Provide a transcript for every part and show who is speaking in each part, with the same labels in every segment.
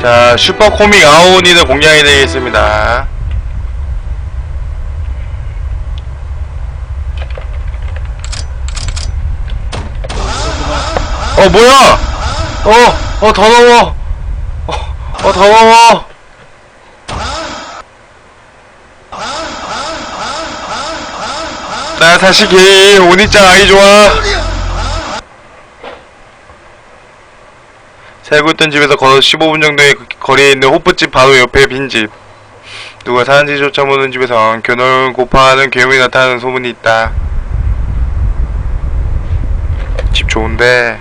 Speaker 1: 자, 슈퍼코믹 아오니를 공략해 드리겠습니다. 어, 뭐야! 어, 어, 더 넘어! 어, 어, 더 넘어! 나 다시 개 오니짱 아이 좋아. 살고 있던 집에서 걸어 15분 정도의 거리에 있는 호프집 바로 옆에 빈집. 누가 사는지조차 모르는 집에선 겨울 고파하는 괴물이 나타나는 소문이 있다. 집 좋은데.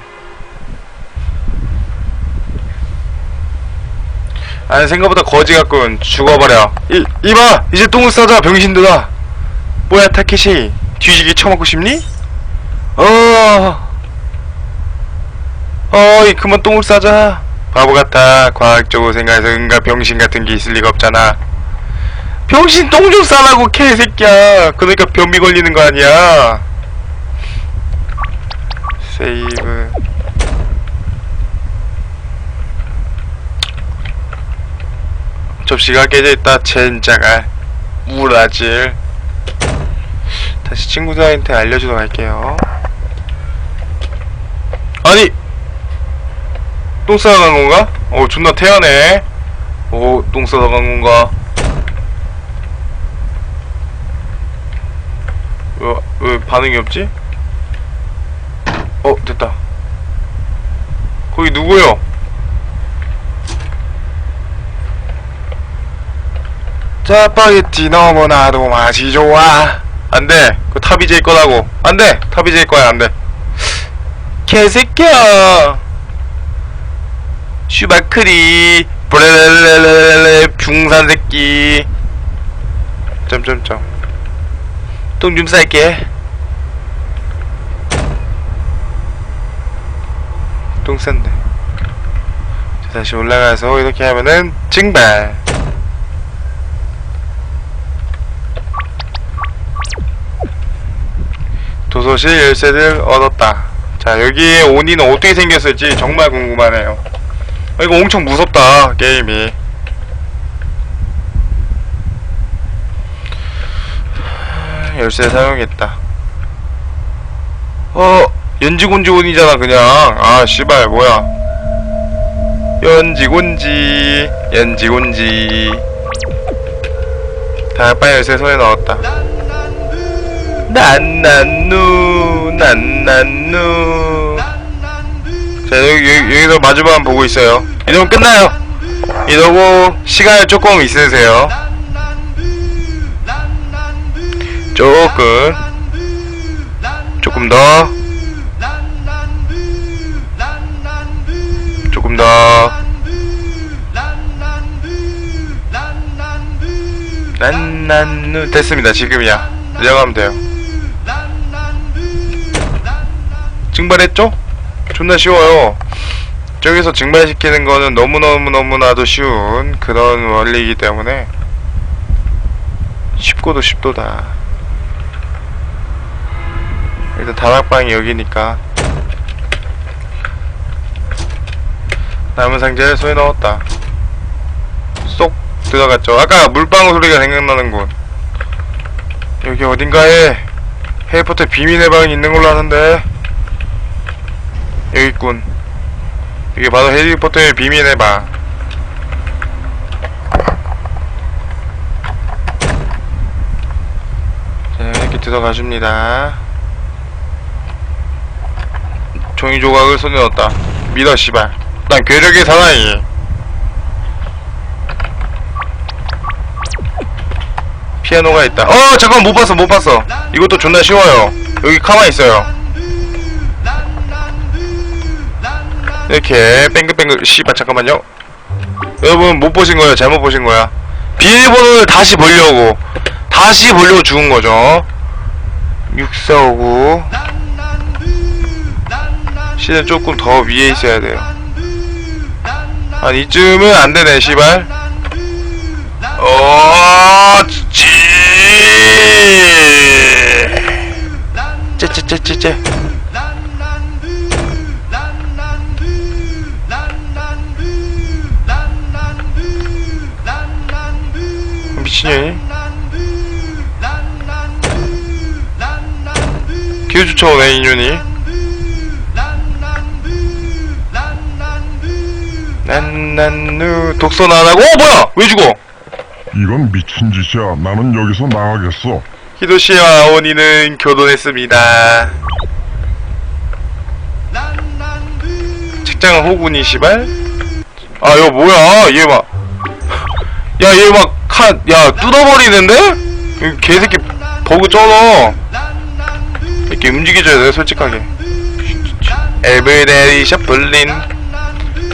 Speaker 1: 아니 생각보다 거지 같군. 죽어버려. 이 이봐 이제 똥을 싸자 병신들아. 뭐야 타케시 뒤지기 처먹고 싶니? 어. 어이 그만 똥을 싸자. 바보 같아. 과학적으로 생각해서 응가 병신 같은 게 있을 리가 없잖아. 병신 똥 좀 싸라고 개새끼야. 그러니까 변비 걸리는 거 아니야. 세이브. 접시가 깨져있다 젠장아. 우라질 다시 친구들한테 알려주러 갈게요 아니 똥 싸러 간 건가? 어 존나 태연해. 오똥 싸러 간 건가? 왜, 왜 반응이 없지? 어 됐다. 거기 누구요? 짜파게티 너무나도 맛이 좋아. 안돼. 그 탑이제일 거라고. 안돼. 탑이제일 거야. 안돼. 개새끼야 슈바크리 브레레레레레 중산 새끼. 점점점. 똥좀 쌀게. 똥 자, 다시 올라가서 이렇게 하면은 증발. 도서실 열쇠를 얻었다. 자 여기에 온이는 어떻게 생겼을지 정말 궁금하네요. 아, 이거 엄청 무섭다 게임이. 하, 열쇠 사용했다. 어 연지곤지곤이잖아 그냥. 아 씨발 뭐야. 연지곤지 연지곤지. 다 빨리 열쇠 손에 넣었다. 난난누 난난누 자 여기, 여기 여기 서 마주보만 보고 있어요. 이러면 끝나요. 이러고 시간을 조금 있으세요. 조금. 조금 더. 조금 더. 난난누. 됐습니다. 지금이야. 내려가면 돼요. 증발했죠? 존나 쉬워요. 저기서 증발시키는 거는 너무너무너무나도 쉬운 그런 원리이기 때문에 쉽고도 쉽도다. 일단 다락방이 여기니까 남은 상자를 손에 넣었다. 쏙 들어갔죠. 아까 물방울 소리가 생각나는군. 여기 어딘가에 해리포터 비밀의 방이 있는 걸로 아는데 여기 있군. 이게 바로 해리포터의 비밀의 방 자, 이렇게 들어가줍니다. 종이 조각을 손에 넣었다. 믿어 씨발. 난 괴력의 사나이. 피아노가 있다. 어 잠깐 못 봤어 못 봤어. 이것도 존나 쉬워요. 여기 가만히 있어요 이렇게 뱅글뱅글 씨발 잠깐만요. 여러분 못 보신 거예요? 잘못 보신 거야? 비밀번호를 다시 보려고. 다시 보려고 죽은 거죠. 6459 시는 조금 더 위에 있어야 돼요. 한 이쯤은 안 되네 씨발. 어 지. 째째째째째 미친년이 기회 쫓아오네 인연이? 난난누 독서 나가고? 어 뭐야? 왜 죽어?
Speaker 2: 이건 미친 짓이야. 나는 여기서 나가겠어.
Speaker 1: 히도시와 아오니는 결혼했습니다. 책장은 호구니 시발? 아 이거 뭐야? 얘 막 야 얘 막 칸야 뜯어버리는데? 이 개새끼 버그 쩔어. 이렇게 움직여줘야 돼 솔직하게. 에브데리 셔플린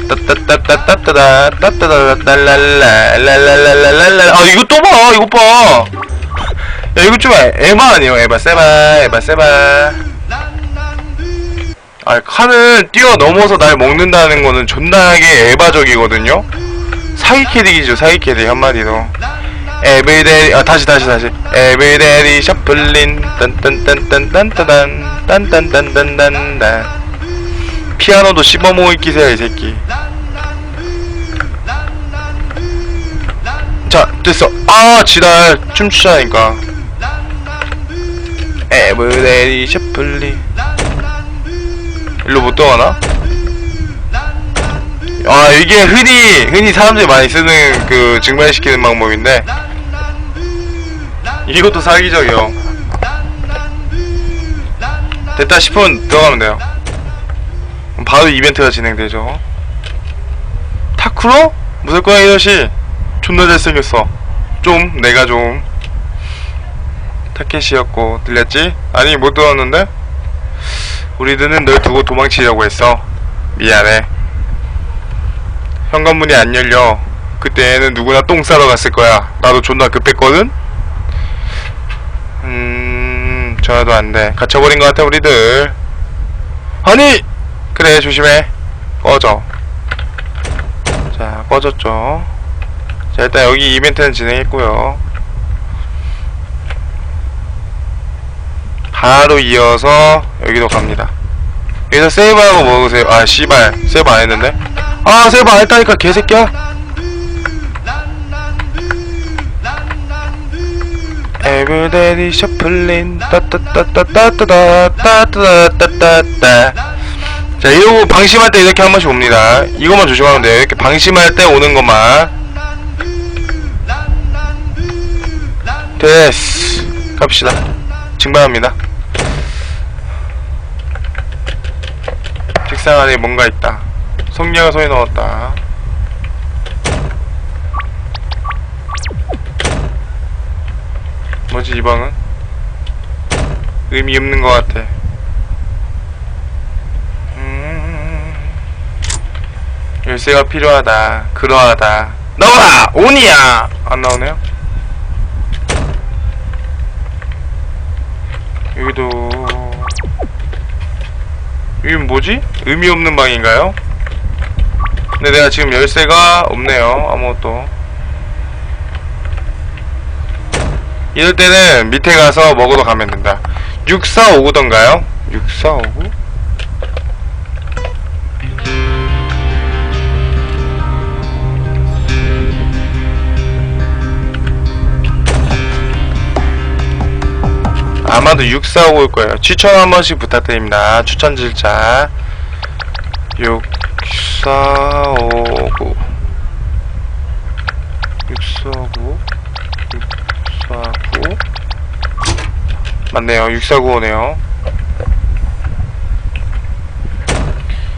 Speaker 1: 따따따따따따따 따따따따랄랄랄랄랄랄랄랄 아 이거 또 봐 이거 봐 야 이거 좀 에바 아니에요 에바 세바 에바 세바 아 칸을 뛰어넘어서 날 먹는다는 거는 존나게 에바적이거든요 사기 캐릭이죠 사기 캐릭 한마디로 에브리데리 아 다시 다시 다시 에브리데리 셔플린 딴딴딴딴딴딴 딴딴딴딴딴딴 피아노도 씹어먹을 기세야 이 새끼 자 됐어 아 지랄 춤추자니까 에브리데리 셔플린 일로 못 들어가나? 아 이게 흔히 흔히 사람들이 많이 쓰는 그 증발시키는 방법인데. 이것도 사기적이요. 됐다 싶으면 들어가면 돼요. 바로 이벤트가 진행되죠. 타쿠로? 무조건 이것이 존나 잘생겼어. 좀 내가 좀. 타켓이었고 들렸지? 아니 못 들었는데? 우리들은 널 두고 도망치려고 했어. 미안해 현관문이 안 열려. 그때는 누구나 똥 싸러 갔을 거야. 나도 존나 급했거든? 음... 전화도 안돼. 갇혀버린 것 같아 우리들. 아니! 그래 조심해. 꺼져. 자 꺼졌죠. 자 일단 여기 이벤트는 진행했고요. 바로 이어서 여기로 갑니다. 여기서 세이브하고 먹으세요. 아 씨발. 세이브 안 했는데 아 세이브 안 했다니까 개새끼야 에브데리 셔플린 따따따따따따따따따따따따 자 이러고 방심할 때 이렇게 한 번씩 옵니다 이것만 조심하면 돼요 이렇게 방심할 때 오는 것만 됐어 갑시다 증발합니다 책상 안에 뭔가 있다 성녀가 손에 넣었다 뭐지 이 방은? 의미 없는 것 같아 음... 열쇠가 필요하다 그러하다 나와라! 오니야! 안 나오네요 여기도 여기 뭐지? 의미 없는 방인가요? 근데 내가 지금 열쇠가 없네요 아무것도 이럴 때는 밑에 가서 먹으러 가면 된다 6459던가요? 6459? 아마도 6459일 거예요. 추천 한 번씩 부탁드립니다. 추천 질자 6459 6459 6459 맞네요. 6495네요.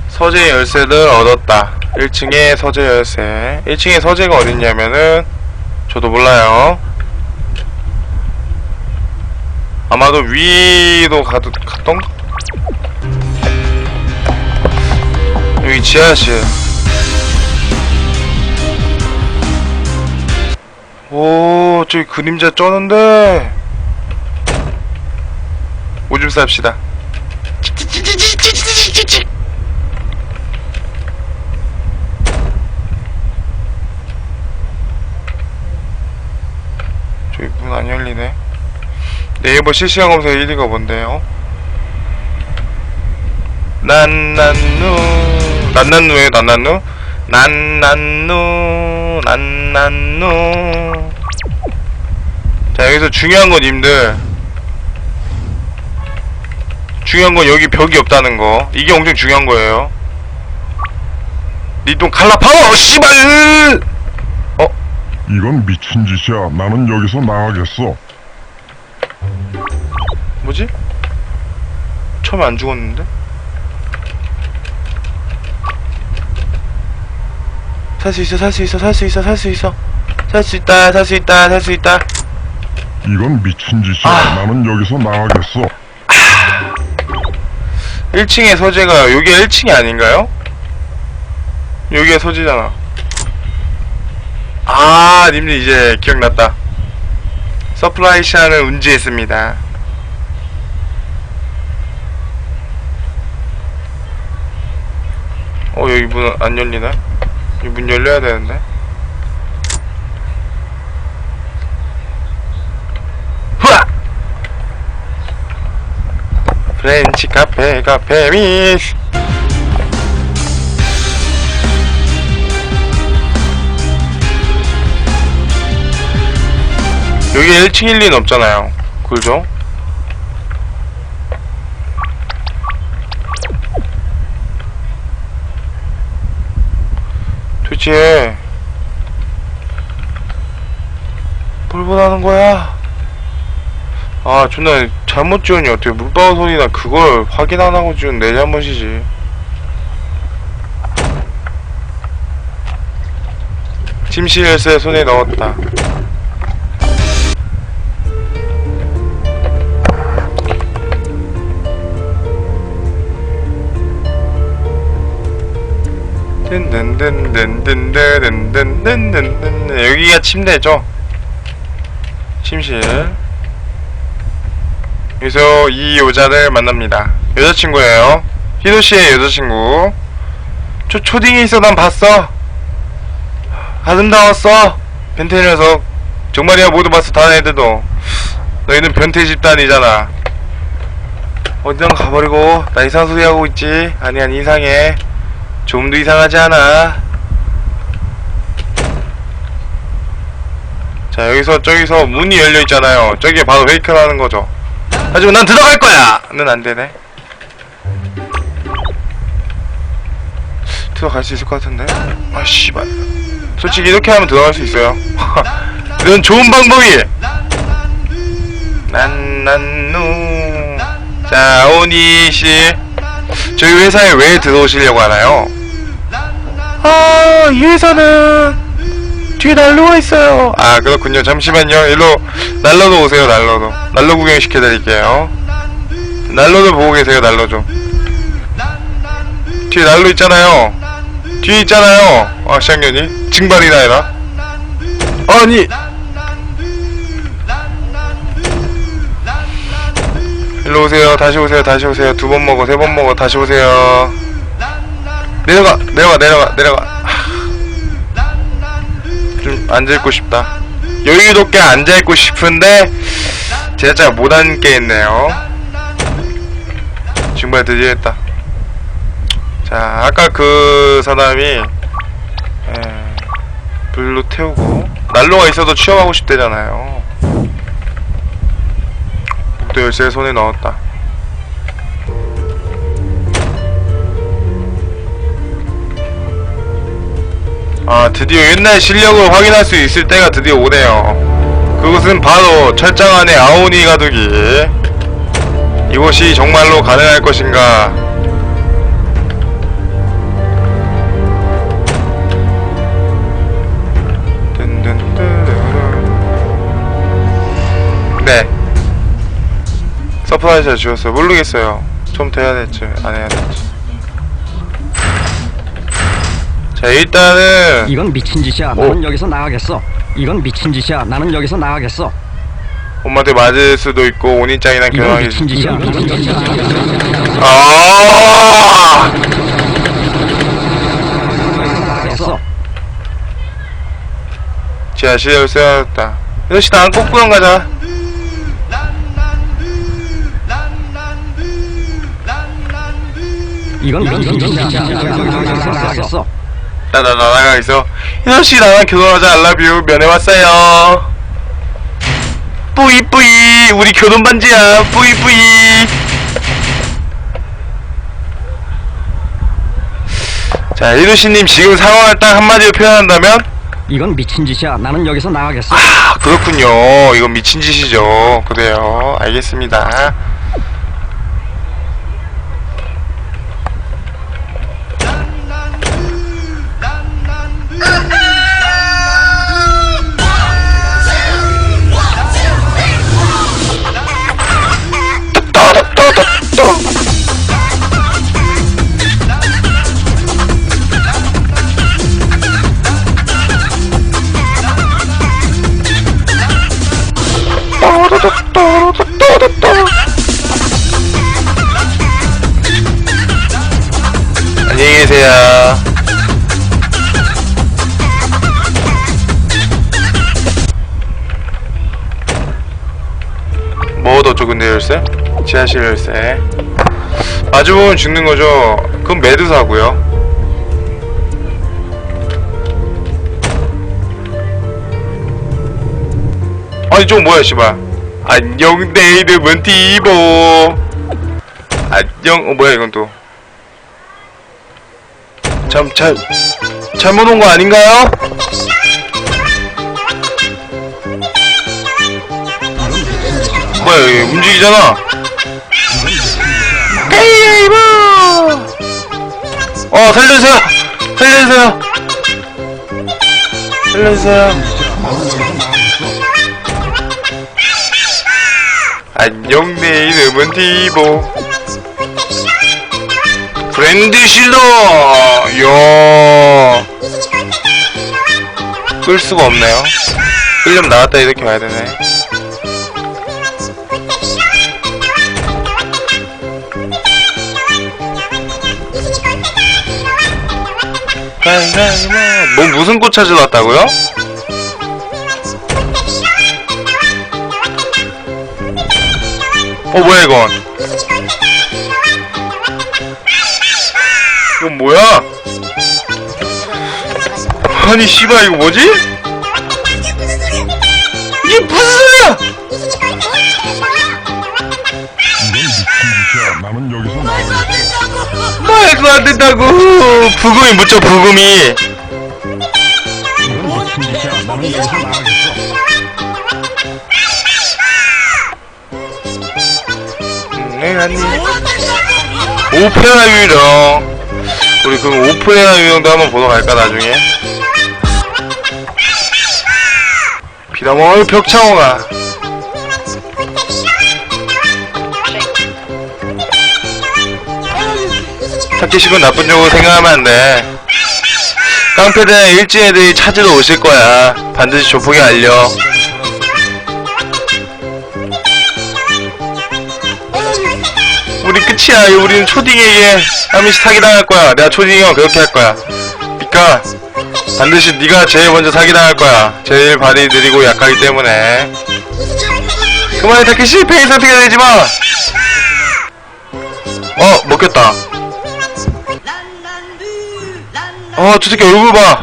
Speaker 1: 서재 열쇠를 얻었다. 1층에 서재 열쇠. 1층에 서재가 어딨냐면은 저도 몰라요. 아마도 위로 가도 갔던 지하실. 오, 저기 그림자 쩌는데. 오줌 쌉시다. 저기 문 안 열리네. 네이버 실시간 검색 1위가 뭔데요? 난난누 난난누에요 난난누? 난난누 난난누 자 여기서 중요한 건 님들 중요한 건 여기 벽이 없다는 거 이게 엄청 중요한 거예요 니돈 칼라 파워 씨발
Speaker 2: 이건 미친 짓이야. 나는 여기서 나가겠어.
Speaker 1: 뭐지? 처음에 안 죽었는데? 살 수 있어 살 수 있어 살 수 있어 살 수 있어 살 수 있다 살 수 있다 살 수 있다
Speaker 2: 이건 미친 짓이야.
Speaker 1: 아.
Speaker 2: 나는 여기서 나가겠어.
Speaker 1: 1층의 서재가 여기가 1층이 아닌가요? 여기가 서재잖아 아 님들 이제 기억났다 서플라이 샤를 운지했습니다 어 여기 문 안 열리나? 이 문 열려야 되는데 후아! 프렌치 카페 카페 미스 여기 1층일 리는 없잖아요 그죠? 뭘 원하는 거야? 아 존나 잘못 지우니 어떻게 물방울 소리나 그걸 확인 안 하고 지운 내 잘못이지. 침실 열쇠 손에 넣었다 여기가 침대죠 침실 여기서 이 여자를 만납니다. 여자친구예요. 희도 씨의 여자친구. 초 초딩이 있어 난 봤어. 아름다웠어. 변태 녀석. 정말이야 모두 봤어 다른 애들도. 너희는 변태 집단이잖아. 어디든 가버리고 나 이상한 소리 하고 있지. 아니 아니 이상해. 좀도 이상하지 않아. 자 여기서 저기서 문이 열려 있잖아요. 저게 바로 베이크라는 거죠. 하지만 난 들어갈 거야! 는 안되네. 들어갈 수 있을 것 같은데? 아, 씨발. 솔직히 이렇게 하면 들어갈 수 있어요. 이건 좋은 방법이! 난, 난, 누. 자, 오니씨. 저희 회사에 왜 들어오시려고 하나요? 아, 이 회사는 뒤에 난로가 있어요. 아, 그렇군요. 잠시만요. 일로 난로도 오세요. 난로도. 난로 구경 시켜드릴게요. 난로를 보고 계세요. 난로 좀. 뒤에 난로 있잖아요. 뒤에 있잖아요. 아, 시학년이 증발이나 해라. 아니. 일로 오세요. 다시 오세요. 다시 오세요. 두 번 먹어. 세 번 먹어. 다시 오세요. 내려가. 내려가. 내려가. 내려가. 좀 앉아있고 싶다. 여유롭게 앉아있고 싶은데 잘못 앉겠네요. 정말 드디어 했다. 자, 아까 그 사람이 에, 불로 태우고 난로가 있어도 취업하고 싶대잖아요. 목도 열쇠 손에 넣었다. 아 드디어 옛날 실력을 확인할 수 있을 때가 드디어 오네요 그것은 바로 철장 안의 아오니 가두기 이것이 정말로 가능할 것인가 서프라이즈 주었어요 모르겠어요 처음부터 해야 될지 안 해야 될지 자 일단은
Speaker 3: 이건 미친 짓이야. 나는 여기서 나가겠어. 이건 미친 짓이야. 나는 여기서 나가겠어.
Speaker 1: 엄마한테 맞을 수도 있고 온인짱이랑
Speaker 3: 이건
Speaker 1: 결혼하기
Speaker 3: 미친 짓이야.
Speaker 1: 아
Speaker 3: 나가겠어.
Speaker 1: 지하실을 세웠다 이것이 나랑 꽃구경 가자
Speaker 3: 이건 미친 짓이야. 나는 여기서 나가겠어.
Speaker 1: 나나 나가 있어. 이것이 나랑 결혼하자. 알라뷰 면회 왔어요. 뿌이 뿌이. 우리 교돈 반지야. 뿌이 뿌이. 자 리루시님 지금 상황을 딱 한마디로 표현한다면?
Speaker 3: 이건 미친 짓이야. 나는 여기서 나가겠어.
Speaker 1: 아 그렇군요. 이건 미친 짓이죠. 그래요. 알겠습니다 열쇠 마주보면 죽는 거죠. 그건 매드사고요. 아니 저 뭐야 씨발. 안녕 내 이름은 티보. 안녕 어 뭐야 이건 또. 참, 잘, 잘못 온 거 아닌가요? 뭐야, 움직이잖아. 게이브! 어, 살려주세요! 살려주세요! 살려주세요. 안녕, 내 이름은 디보. 브랜드 실러! 이야. 끌 수가 없네요. 끌려면 나왔다 이렇게 와야 되네. 뭐 무슨 꽃 찾으러 왔다고요? 어 뭐야 이건? 이건 뭐야? 아니 씨발 이거 뭐지? 이게 무슨 소리야? 말도 안 된다고. 부금이 묻죠 부금이. 오페라 유령 우리 그 오페라 유령도 한번 보러 갈까 나중에? 비담월 벽창호가 타케시군 나쁜 쪽으로 생각하면 안 돼 깡패들은 일진 애들이 찾으러 오실 거야 반드시 조폭이 알려 우리 끝이야. 우리는 초딩에게 한 번씩 사기당할 거야. 내가 초딩이면 그렇게 할 거야. 그니까 반드시 네가 제일 먼저 사기당할 거야. 제일 발이 느리고 약하기 때문에. 그만해 타케시 페이 상태가 되지 마. 어 먹겠다. 어저 새끼 얼굴 봐.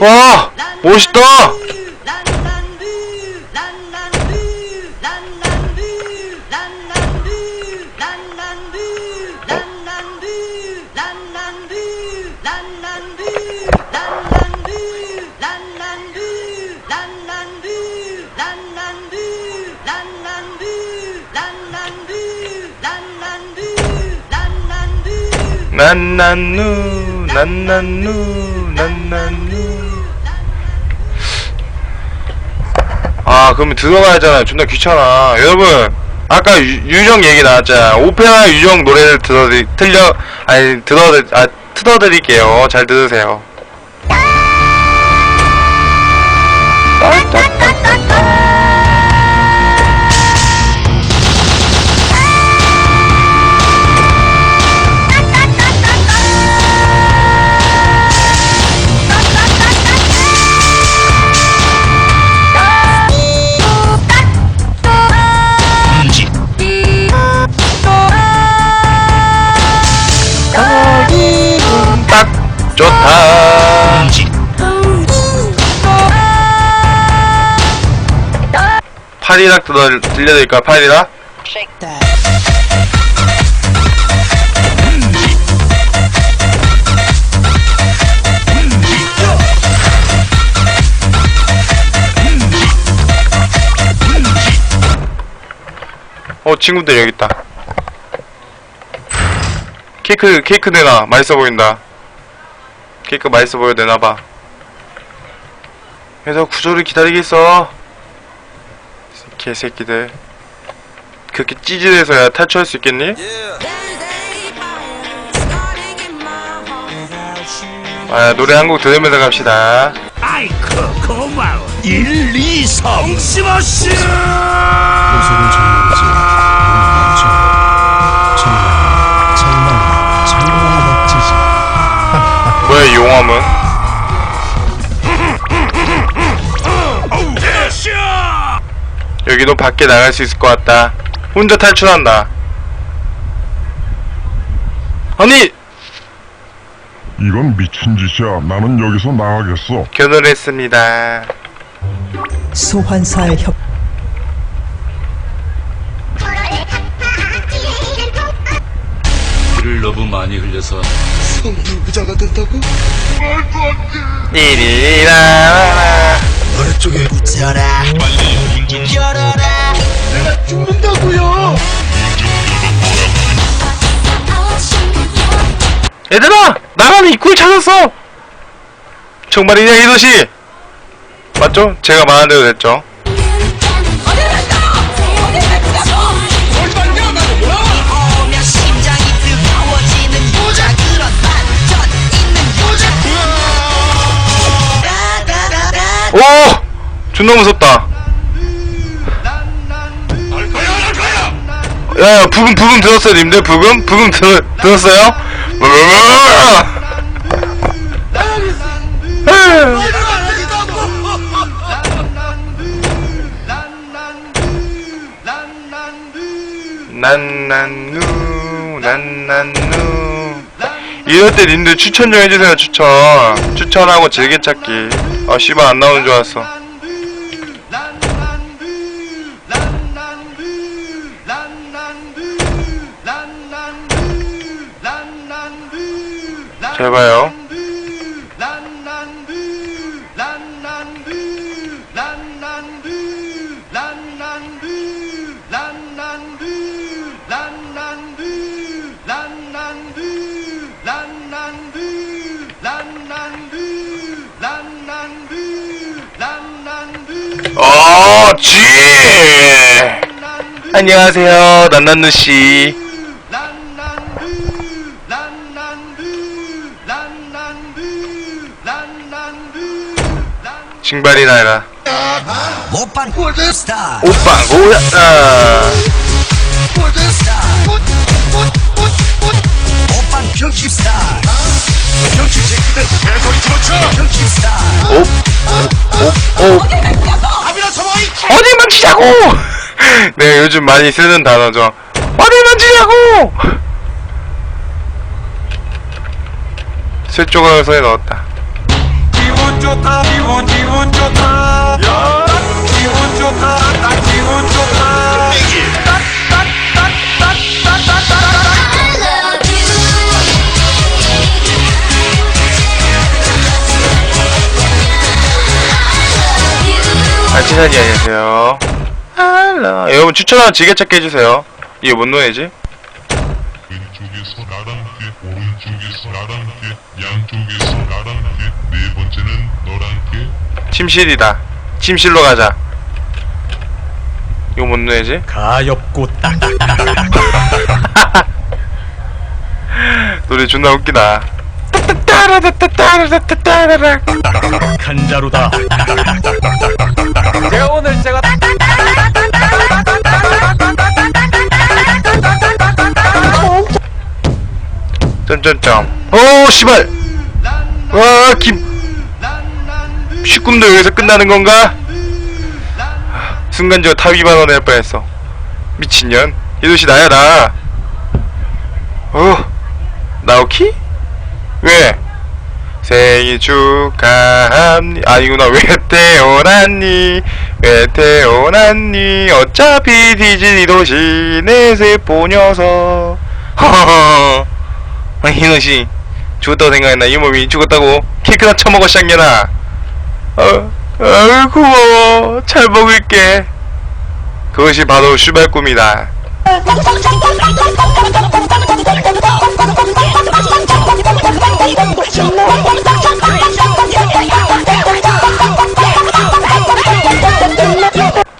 Speaker 1: 와 멋있다. 난난누 난난누 난난누. 아 그러면 들어가야잖아. 존나 귀찮아. 여러분 아까 유, 유정 얘기 나왔잖아. 오페라 유정 노래를 들어드리 틀려 아니 들어 아 틀어드릴게요. 잘 들으세요 파리락 들려, 들려드릴까 파리락? 어 친구들 여기 있다. 케이크 케이크 내놔. 맛있어 보인다. 케이크 맛있어 보여 내놔봐. 그래서 구조를 기다리겠어 개새끼들 그렇게 찌질해서야 탈출할 수 있겠니? 아 노래 한 곡 들으면서 갑시다
Speaker 4: 아이쿠 고마워 1, 2, 3 스머스
Speaker 5: 모습은 정말이지 정말 정말 정말 멋지지
Speaker 1: 뭐야 이 용암은 여기도 밖에 나갈 수 있을 것 같다. 혼자 탈출한다. 아니!
Speaker 2: 이건 미친 짓이야. 나는 여기서 나가겠어.
Speaker 1: 결혼했습니다.
Speaker 5: 소환사의 협
Speaker 4: 피를 너무 많이 흘려서
Speaker 1: 띠리라라라 얘들아 나가는 입구를 찾았어. 정말이냐 이 도시. 맞죠? 제가 말한 대로 됐죠
Speaker 6: 오!
Speaker 1: 존나 무섭다 야, 야 부금 부금 들었어요 님들 부금? 부금 들, 들었어요? 난난누 난난누 이럴 때 님들 추천 좀 해주세요 추천 추천하고 즐겨찾기 아 씨발 안 나오는 줄 알았어 잘 봐요 어, 쥐! 안녕하세요, 난난누 씨. 징발이 나라.
Speaker 6: 오빤 골드스타.
Speaker 1: 오빠, 오야,
Speaker 6: 골드스타. 오빤 경칩스타. 경칩. 새끼들 개소리 집어쳐 경칩스타.
Speaker 1: 오, 오, 오. 어디 만지자고! 네, 요즘 많이 쓰는 단어죠. 어디 만지냐고! 슬조각을 손에 넣었다.
Speaker 4: 기분 좋다 기분 기분 좋다 야 기분 좋다 딱 기분 좋다
Speaker 1: 아, 치사님 안녕하세요. 할라. 여러분 추천하는 지게 찾기 해주세요. 이게 뭔 노래지?
Speaker 2: 왼쪽에서 나랑 함께, 오른쪽에서 나랑 함께, 양쪽에서 나랑 함께, 네 번째는 너랑 함께.
Speaker 1: 침실이다. 침실로 가자. 이거 뭔 노래지?
Speaker 4: 가엾고 딱딱딱
Speaker 1: 노래 존나 웃기다.
Speaker 4: 간자루다 제가 오늘 제가
Speaker 1: 점점점. 오, 씨발! 와, 김. 쉬꿈도 여기서 끝나는 건가? 순간적으로 탑 위반원 낼 뻔했어. 미친년. 이 도시 나야, 나. 어, 나오키? 왜? 생일 축하합니다. 아니구나. 왜 태어났니? 왜 태어났니? 어차피 뒤질 도시 내 세포 녀석. 허허허. 이놈이 죽었다고 생각했나? 이 몸이 죽었다고 케이크나 처먹어 쌍년아. 어, 아이고 잘 먹을게. 그것이 바로 슈발 꿈이다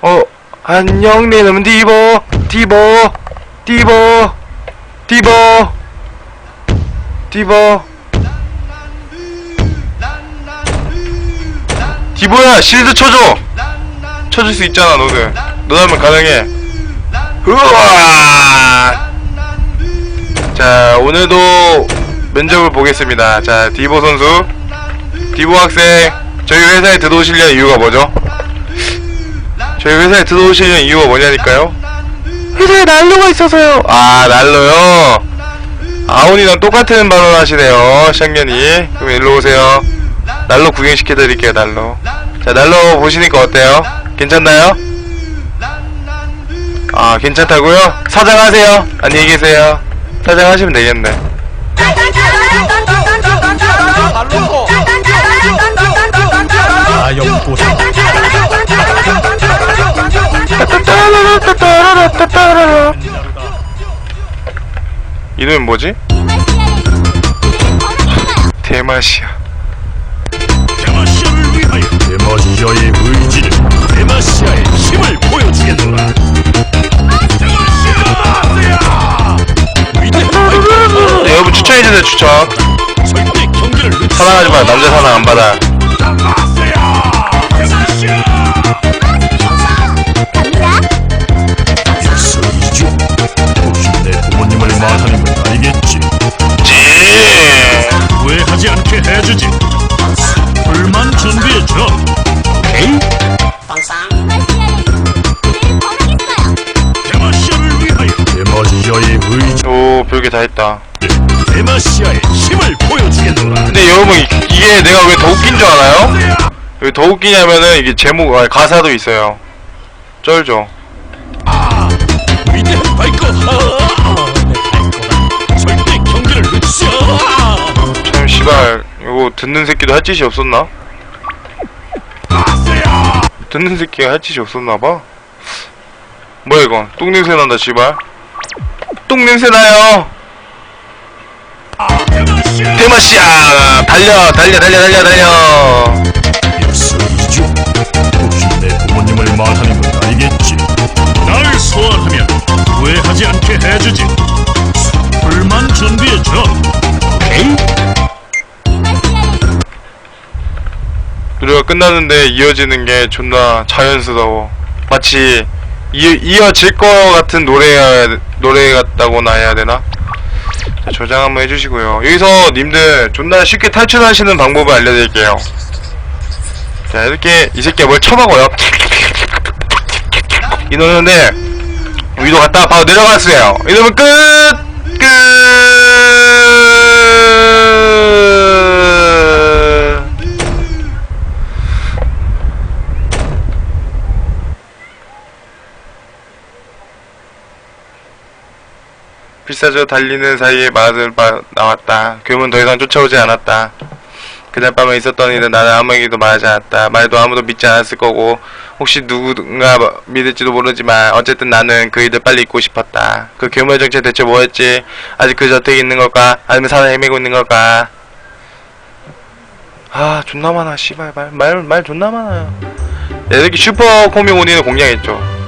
Speaker 1: 어 안녕 내 이름은 디보 디보 디보 디보 디보 디보야 실드 쳐줘. 쳐줄 수 있잖아 너는 너라면 가능해. 우와 자 오늘도 면접을 보겠습니다 자 디보 선수 디보 학생 저희 회사에 들어오시려는 이유가 뭐죠? 저희 회사에 들어오시려는 이유가 뭐냐니까요? 회사에 난로가 있어서요 아 난로요 아온이랑 똑같은 발언 하시네요 샹년이 그럼 일로 오세요 난로 구경시켜드릴게요 난로 자 난로 보시니까 어때요? 괜찮나요? 아 괜찮다고요? 사장하세요 안녕히 계세요 사장하시면 되겠네 이름은 뭐지? 대마시아.
Speaker 4: 대마시아를 위하여
Speaker 5: 데마시아의 의지를
Speaker 4: 대마시아의 힘을 보여주겠노라. 대마시아
Speaker 1: 네, 여러분 추천해주세요 추천.
Speaker 4: 늦추지
Speaker 1: 사랑하지 마 남자 사랑 안 받아
Speaker 5: 말하는 건 아니겠지?
Speaker 4: 후회하지 않게 해주지. 불만 준비해줘. 대마시아를 위하여.
Speaker 5: 데마시아의 의지.
Speaker 1: 오 별게 다 했다.
Speaker 4: 대마시아의 힘을 보여주겠노라.
Speaker 1: 근데 여러분 이- 이게 내가 왜 더 웃긴 줄 알아요? 왜 더 웃기냐면은 이게 제목 아, 가사도 있어요. 쩔죠.
Speaker 4: 위대한 바이
Speaker 1: 씨발 이거 듣는 새끼도 할 짓이 없었나? 듣는 새끼가 할 짓이 없었나봐? 뭐야 이건? 똥냄새 난다 씨발. 똥냄새 나요!
Speaker 4: 대마시아
Speaker 1: 대마씨야! 달려 달려 달려 달려 달려!
Speaker 5: 일석이조 혹시 내 부모님을 말하는 건 아니겠지
Speaker 4: 날 소환하면 후회하지 않게 해주지. 불만 준비해줘
Speaker 1: 노래가 끝나는데 이어지는 게 존나 자연스러워 마치 이, 이어질 거 같은 노래 노래 같다고나 해야 되나? 자, 저장 한번 해주시고요 여기서 님들 존나 쉽게 탈출하시는 방법을 알려드릴게요 자 이렇게 이 새끼가 뭘 쳐먹어요 이러는데 위로 갔다가 바로 내려갔어요 이러면 끝! 끝! 필사조 달리는 사이에 마을 바, 나왔다. 괴물 더 이상 쫓아오지 않았다. 그날 밤에 있었던 일은 나는 아무에게도 말하지 않았다. 말도 아무도 믿지 않았을 거고 혹시 누군가 믿을지도 모르지만 어쨌든 나는 그 일을 빨리 잊고 싶었다. 그 괴물 정체 대체 뭐였지? 아직 그 저택에 있는 걸까? 아니면 산에 헤매고 있는 걸까? 아 존나 많아 씨발 말말 말 존나 많아요. 야, 이렇게 슈퍼 코믹 온이는 공략했죠.